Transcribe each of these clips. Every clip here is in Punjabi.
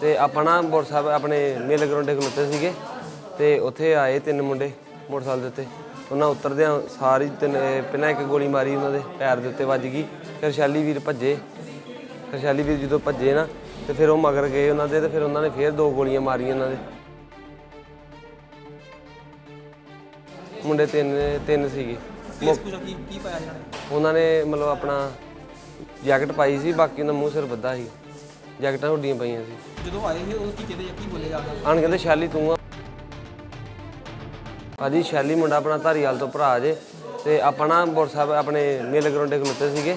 ਤੇ ਆਪਾਂ ਨਾ ਮੋਟਰਸਾਈਕਲ ਆਪਣੇ ਮੇਲੇ ਗਰਾਉਂਡੇ ਖਲੋਤੇ ਸੀਗੇ ਤੇ ਉੱਥੇ ਆਏ ਤਿੰਨ ਮੁੰਡੇ ਮੋਟਰਸਾਈਕਲ ਦੇ ਉੱਤੇ। ਉਹਨਾਂ ਉਤਰਦਿਆਂ ਸਾਰੀ ਤਿੰਨ ਇਹ ਪਹਿਲਾਂ ਇੱਕ ਗੋਲੀ ਮਾਰੀ ਉਹਨਾਂ ਦੇ ਪੈਰ ਦੇ ਉੱਤੇ ਵੱਜ ਗਈ ਫਿਰ ਸ਼ੈਲੀ ਵੀਰ ਭੱਜੇ। ਫਿਰ ਸ਼ੈਲੀ ਵੀਰ ਜਦੋਂ ਭੱਜੇ ਨਾ ਤੇ ਫਿਰ ਉਹ ਮਗਰ ਗਏ ਉਹਨਾਂ ਦੇ ਤੇ ਫਿਰ ਉਹਨਾਂ ਨੇ ਫਿਰ ਦੋ ਗੋਲੀਆਂ ਮਾਰੀਆਂ ਉਹਨਾਂ ਦੇ। ਮੁੰਡੇ ਤਿੰਨ ਤਿੰਨ ਸੀਗੇ। ਕੀ ਕੀ ਪਾਇਆ ਉਹਨਾਂ ਨੇ? ਮਤਲਬ ਆਪਣਾ ਜੈਕਟ ਪਾਈ ਸੀ ਬਾਕੀ ਉਹਨਾਂ ਮੂੰਹ ਸਿਰ ਬੱਧਾ ਸੀ। ਜੈਕਟਾਂ ਹੁੱਡੀਆਂ ਪਈਆਂ ਸੀ। ਜਦੋਂ ਆਏ ਸੀ ਉਦੋਂ ਕੀ ਕਹਿੰਦੇ ਕੀ ਬੋਲੇ ਕੇ ਆਣ ਕਹਿੰਦੇ ਸ਼ੈਲੀ ਤੂੰ ਆ। ਭਾਜੀ ਸ਼ੈਲੀ ਮੁੰਡਾ ਆਪਣਾ ਧਾਰੀਵਾਲ ਤੋਂ ਭਰਾ ਜੇ ਤੇ ਆਪਾਂ ਨਾ ਮੋਟਰਸਾਈਕਲ ਆਪਣੇ ਮੇਲੇ ਗਰਾਉਂਡੇ ਖਲੋਤੇ ਸੀਗੇ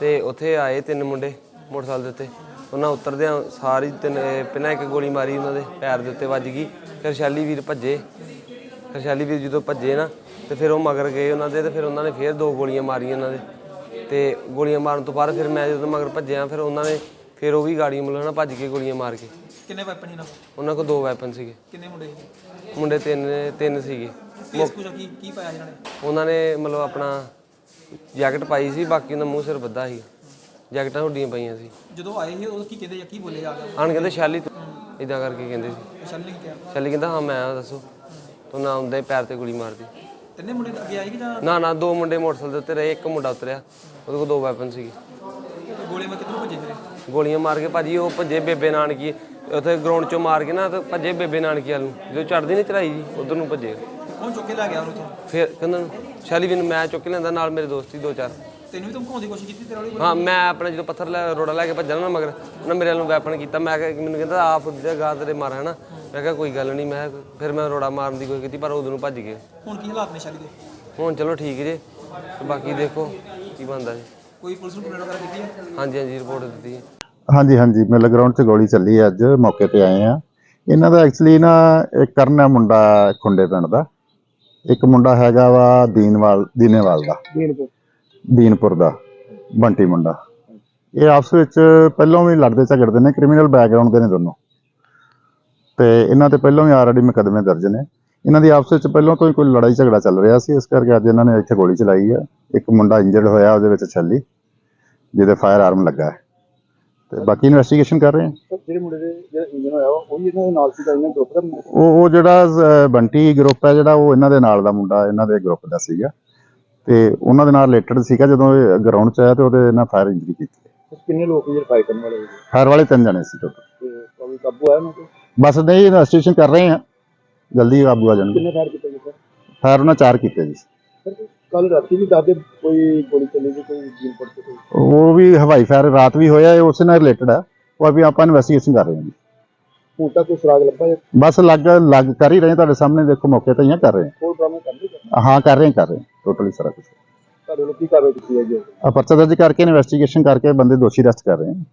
ਤੇ ਉੱਥੇ ਆਏ ਤਿੰਨ ਮੁੰਡੇ ਮੋਟਰਸਾਈਕਲ ਦੇ ਉੱਤੇ। ਉਹਨਾਂ ਉਤਰਦਿਆਂ ਸਾਰੀ ਤਿੰਨ ਇਹ ਪਹਿਲਾਂ ਇੱਕ ਗੋਲੀ ਮਾਰੀ ਉਹਨਾਂ ਦੇ ਪੈਰ ਦੇ ਉੱਤੇ ਵੱਜ ਗਈ। ਫਿਰ ਸ਼ੈਲੀ ਵੀਰ ਭੱਜੇ। ਫਿਰ ਸ਼ੈਲੀ ਵੀਰ ਜਦੋਂ ਭੱਜੇ ਨਾ ਤੇ ਫਿਰ ਉਹ ਮਗਰ ਗਏ ਉਹਨਾਂ ਦੇ ਤੇ ਫਿਰ ਉਹਨਾਂ ਨੇ ਫਿਰ ਦੋ ਗੋਲੀਆਂ ਮਾਰੀਆਂ ਉਹਨਾਂ ਦੇ। ਤੇ ਗੋਲੀਆਂ ਮਾਰਨ ਤੋਂ ਬਾਅਦ ਫਿਰ ਮੈਂ ਜਦੋਂ ਮਗਰ ਭੱਜਿਆ ਫਿਰ ਉਹਨਾਂ ਨੇ ਫਿਰ ਉਹ ਵੀ ਗਾੜੀ ਮਤਲਬ ਨਾ ਭੱਜ ਕੇ ਗੋਲੀਆਂ ਮਾਰ ਕੇ। ਕਿੰਨੇ ਵੈਪਨ ਸੀ ਕੋਲ? ਉਹਨਾਂ ਕੋਲ ਦੋ ਵੈਪਨ ਸੀਗੇ। ਕਿੰਨੇ ਮੁੰਡੇ ਸੀ? ਮੁੰਡੇ ਤਿੰਨ ਤਿੰਨ ਸੀਗੇ। ਫੇਸ ਕੁਝ ਕੀ ਕੀ ਪਾਇਆ ਇਹਨਾਂ ਨੇ? ਉਹਨਾਂ ਨੇ ਮਤਲਬ ਆਪਣਾ ਜੈਕਟ ਪਾਈ ਸੀ ਬਾਕੀ ਉਹਨਾਂ ਮੂੰਹ ਸਿਰ ਬੱਧਾ ਸੀ। ਜੈਕਟਾਂ ਹੁੱਡੀਆਂ ਪਈਆਂ ਸੀ। ਜਦੋਂ ਆਏ ਸੀ ਉਦੋਂ ਕੀ ਕਹਿੰਦੇ ਜਾਂ ਕੀ ਬੋਲੇ ਜਾ ਕੇ? ਆਣ ਕਹਿੰਦੇ ਸ਼ੈਲੀ ਤੂੰ ਇਦਾਂ ਕਰਕੇ ਕਹਿੰਦੇ ਸੀ। ਸ਼ੈਲ ਨੇ ਕੀ ਕਿਹਾ ਸ਼ੈਲੀ ਕਹਿੰਦਾ ਹਾਂ ਮੈਂ ਆ ਦੱਸੋ। ਤੂੰ ਨਾ ਆਉਂਦਾ ਪੈਰ ਤੇ ਗੋਲੀ ਮਾਰਦੀ। ਤਿੰਨੇ ਮੁੰਡੇ ਅੱਗੇ ਆਏ ਕਿ ਜਾਂ? ਨਾ ਨਾ ਦੋ ਮੁੰਡੇ ਮੋਟਰਸਾਈਕਲ ਦੇ ਉੱਤੇ ਰਹੇ ਇੱਕ ਮੁੰਡਾ ਉਤਰਿਆ। ਉਹਦੇ ਕੋਲ ਦੋ ਵੈਪਨ ਸੀਗੇ। ਗੋਲੇ ਮਾਰ ਕਿੱਧਰੋਂ ਭੱਜੇ ਫਿਰੇ? ਗੋਲੀਆਂ ਮਾਰ ਕੇ ਭਾਜੀ ਉਹ ਭੱਜੇ ਬੇਬੇ ਨਾਨਕੀ। ਉੱਥੇ ਗਰਾਊਂਡ ਚੋਂ ਮਾਰ ਕੇ ਨਾ ਤੇ ਭੱਜੇ ਬੇਬੇ ਨਾਨਕੀ ਵੱਲ ਨੂੰ। ਜਦੋਂ ਚੜਦੀ ਨਹੀਂ ਚੜਾਈ ਜੀ ਉਧਰ ਨੂੰ ਭੱਜੇ। ਕੌਣ ਚੁੱਕ ਕੇ ਲੈ ਗਿਆ ਉਹਨੂੰ ਤੋਂ ਫਿਰ ਕਹਿੰਦਾ ਸ਼ੈਲੀ ਵੀ ਮੈਂ ਚੁੱਕ ਕੇ ਲੈਂਦਾ ਨਾਲ ਮੇਰੇ ਦੋਸਤ ਦੋ ਚਾਰ। ਤੈਨੂੰ ਵੀ ਧਮਕਾਉਣ ਦੀ ਕੋਸ਼ਿਸ਼ ਕੀਤੀ ਤੇਰੇ ਵਾਲੀ ਹਾਂ ਮੈਂ ਆਪਣਾ ਜਦੋਂ ਪੱਥਰ ਲੈ ਰੋੜਾ ਲੈ ਕੇ ਭੱਜਣਾ ਨਾ ਮਗਰ ਉਹਨਾਂ ਮੇਰੇ ਵੱਲ ਵੈਪਨ ਕੀਤਾ। ਮੈਂ ਕਿਹਾ ਮੈਨੂੰ ਕਹਿੰਦਾ ਆਪ ਦੇ ਗਾਂ ਤੇਰੇ ਮਾਰ ਹਨਾ? ਮੈਂ ਕਿਹਾ ਕੋਈ ਗੱਲ ਨਹੀਂ ਮੈਂ ਫਿਰ ਮੈਂ ਰੋੜਾ ਮਾਰਨ ਦੀ ਕੋਈ ਕੀਤੀ ਪਰ ਉਦੋਂ ਨੂੰ ਭੱਜ ਗਏ। ਹੁਣ ਕੀ ਹਾਲਾਤ ਨੇ ਸ਼ੈਲੀ ਦੇ? ਹੁਣ ਚਲੋ ਠੀਕ ਜੇ ਤੇ ਬਾਕੀ ਦੇਖੋ ਕੀ ਬਣਦਾ ਜੀ। ਕੋਈ ਪੁਲਿਸ ਨੂੰ ਕੰਪਲੇਂਟ ਵਗੈਰਾ ਕੀਤੀ ਹੈ? ਹਾਂਜੀ ਹਾਂਜੀ ਰਿਪੋਰਟ ਦਿੱਤੀ ਹੈ। ਹਾਂਜੀ ਹਾਂਜੀ ਮਿਲ ਗਰਾਊਂਡ 'ਚ ਗੋਲੀ ਚੱਲੀ ਹੈ ਅੱਜ ਮੌਕੇ ਤੇ ਆਏ ਆ ਇਹਨਾਂ ਦਾ ਐਕਚੁਅਲੀ ਨਾ ਇੱਕ ਕਰਨ ਹੈ ਮੁੰਡਾ ਖੁੰਡੇ ਪਿੰਡ ਦਾ। ਇੱਕ ਮੁੰਡਾ ਹੈਗਾ ਵਾ ਦੀਨਵਾਲ ਦੀਨੇਵਾਲ ਦਾ। ਦੀਨਪੁਰ। ਦਾ ਬੰਟੀ ਮੁੰਡਾ। ਇਹ ਆਪਸ ਵਿੱਚ ਪਹਿਲਾਂ ਵੀ ਲੜਦੇ ਝਗੜਦੇ ਨੇ ਕ੍ਰਿਮੀਨਲ ਬੈਕਗ੍ਰਾਉਂਡ ਦੇ ਨੇ ਦੋਨੋਂ। ਤੇ ਇਹਨਾਂ ਤੇ ਪਹਿਲਾਂ ਵੀ ਆਲਰੇਡੀ ਮੁਕੱਦਮੇ ਦਰਜ ਨੇ। ਇਹਨਾਂ ਦੀ ਆਪਸ ਵਿੱਚ ਪਹਿਲਾਂ ਤੋਂ ਹੀ ਕੋਈ ਲੜਾਈ ਝਗੜਾ ਚੱਲ ਰਿਹਾ ਸੀ ਇਸ ਕਰਕੇ ਅੱਜ ਇਹਨਾਂ ਨੇ ਇੱਥੇ ਗੋਲੀ ਚਲਾਈ ਹੈ। ਇੱਕ ਮੁੰਡਾ ਇੰਜਰਡ ਹੋਇਆ ਉਹਦੇ ਵਿੱਚ ਛੱਲੀ ਜਿਹਦੇ ਫਾਇਰ ਆਰਮ ਲੱਗਾ ਹੈ। ਤੇ ਬਾਕੀ ਇਨਵੈਸਟੀਗੇਸ਼ਨ ਕਰ ਰਹੇ ਹਾਂ। ਜਿਹੜੇ ਮੁੰਡੇ ਦੇ ਜਿਹੜਾ ਇੰਜਨ ਹੋਇਆ ਉਹ ਵੀ ਇਹਨਾਂ ਦੇ ਨਾਲ ਸੀਗਾ ਇਹਨਾਂ ਗਰੁੱਪ ਦਾ ਉਹ ਉਹ ਜਿਹੜਾ ਅਹ, ਬੰਟੀ ਗਰੁੱਪ ਹੈ ਜਿਹੜਾ ਉਹ ਇਹਨਾਂ ਦੇ ਨਾਲ ਦਾ ਮੁੰਡਾ ਇਹਨਾਂ ਦੇ ਗਰੁੱਪ ਦਾ ਸੀਗਾ। ਤੇ ਉਹਨਾਂ ਦੇ ਨਾਲ ਰਿਲੇਟਡ ਸੀਗਾ ਜਦੋਂ ਇਹ ਗਰਾਊਂਡ 'ਚ ਆਇਆ ਤੇ ਉਹਦੇ ਨਾਲ ਫਾਇਰ ਇੰਜਰੀ ਕੀਤੀ ਕਿੰਨੇ ਲੋਕ ਜਿਹੜੇ ਫਾਈਟ ਕਰਨ ਵਾਲੇ ਸੀ ਫਾਇਰ ਵਾਲੇ ਤਿੰਨ ਜਣੇ ਸੀ ਟੋਟਲ ਤੇ ਕੋਈ ਕਾਬੂ ਆਇਆ ਉਹਨਾਂ ਤੇ ਬਸ ਨਹੀਂ ਇਨਵੈਸਟੀਗੇਸ਼ਨ ਕਰ ਰਹੇ ਹਾਂ। ਜਲਦੀ ਕਾਬੂ ਆ ਜਾਣਗੇ। ਕਿੰਨੇ ਫਾਇਰ ਕੀਤੇ ਗਏ ਫਾਇਰ ਉਹਨਾਂ ਚਾਰ ਕੀਤੇ ਜੀ। ਸਰ ਕੱਲ ਰਾਤੀ ਵੀ ਦਾਦੇ ਕੋਈ ਗੋਲੀ ਚੱਲੀ ਸੀ ਕੋਈ ਜੀਨ ਪੜ ਕੋਈ? ਉਹ ਵੀ ਹਵਾਈ ਫਾਇਰ ਰਾਤ ਵੀ ਹੋਇਆ ਇਹ ਉਸੇ ਨਾਲ ਰਿਲੇਟਡ ਹੈ ਉਹ ਵੀ ਆਪਾਂ ਇਨਵੈਸਟੀਗੇਸ਼ਨ ਕਰ ਰਹੇ ਹਾਂ ਜੀ। ਹੁਣ ਤੱਕ ਕੋਈ ਸੁਰਾਗ ਲੱਭਾ ਜਾਂ? ਬਸ ਲੱਗ ਲੱਗ ਕਰ ਹੀ ਰਹੇ ਹਾਂ, ਤੁਹਾਡੇ ਸਾਹਮਣੇ ਦੇਖੋ ਮੌਕੇ ਤੇ ਹੀ ਕਰ ਰਹੇ ਕੋਲ ਬਰਾਮਦ ਕਰ ਲਈ ਹਾਂ? ਹਾਂ ਕਰ ਰਹੇ ਹਾਂ, ਕਰ ਰਹੇ ਟੋਟਲੀ ਸਾਰਾ ਕੁਝ ਤੁਹਾਡੇ ਵੱਲੋਂ ਕੀ ਕਾਰਵਾਈ ਕੀਤੀ ਹੈ ਜੀ ਆ ਪਰਚਾ ਦਰਜ ਕਰਕੇ ਇਨਵੈਸਟੀਗੇਸ਼ਨ ਕਰਕੇ ਬੰਦੇ ਦੋਸ਼ੀ ਅਰੈਸਟ ਕਰ ਰਹੇ ਹਾਂ।